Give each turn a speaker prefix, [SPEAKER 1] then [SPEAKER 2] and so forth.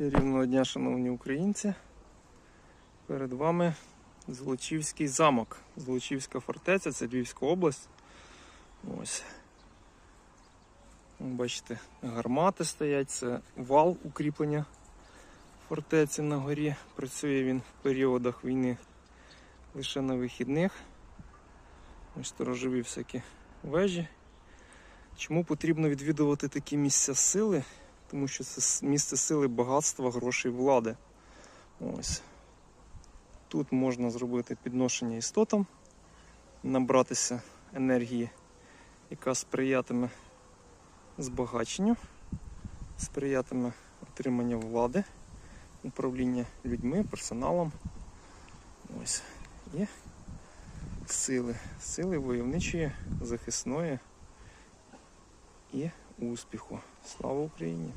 [SPEAKER 1] Чарівного дня, шановні українці. Перед вами Золочівський замок. Золочівська фортеця, це Львівська область. Ось. Бачите, гармати стоять, це вал укріплення фортеці на горі. Працює він в періодах війни лише на вихідних. Ось сторожові всякі вежі. Чому потрібно відвідувати такі місця сили? Тому що це місце сили багатства, грошей, влади. Ось. Тут можна зробити підношення істотам, набратися енергії, яка сприятиме збагаченню, сприятиме отриманню влади, управління людьми, персоналом. Ось. І сили. Сили войовничої, захисної і успіху. Слава Україні!